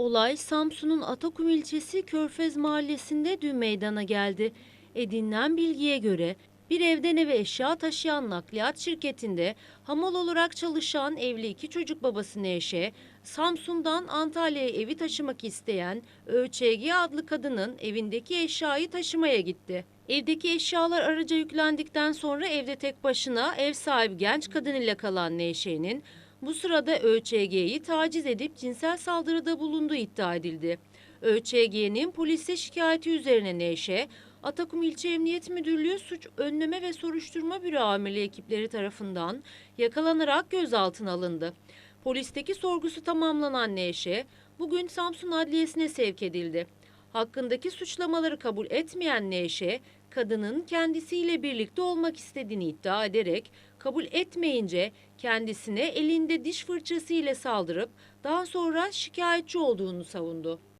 Olay Samsun'un Atakum ilçesi Körfez mahallesinde dün meydana geldi. Edinilen bilgiye göre bir evden eve eşya taşıyan nakliyat şirketinde hamal olarak çalışan evli iki çocuk babası Neşe, Samsun'dan Antalya'ya evi taşımak isteyen ÖÇG adlı kadının evindeki eşyayı taşımaya gitti. Evdeki eşyalar araca yüklendikten sonra evde tek başına ev sahibi genç kadın ile kalan Neşe'nin bu sırada ÖÇG'yi taciz edip cinsel saldırıda bulunduğu iddia edildi. ÖÇG'nin polise şikayeti üzerine Neşe, Atakum İlçe Emniyet Müdürlüğü Suç Önleme ve Soruşturma Büro amirli ekipleri tarafından yakalanarak gözaltına alındı. Polisteki sorgusu tamamlanan Neşe, bugün Samsun Adliyesi'ne sevk edildi. Hakkındaki suçlamaları kabul etmeyen Neşe, kadının kendisiyle birlikte olmak istediğini iddia ederek kabul etmeyince kendisine elinde diş fırçası ile saldırıp daha sonra şikayetçi olduğunu savundu.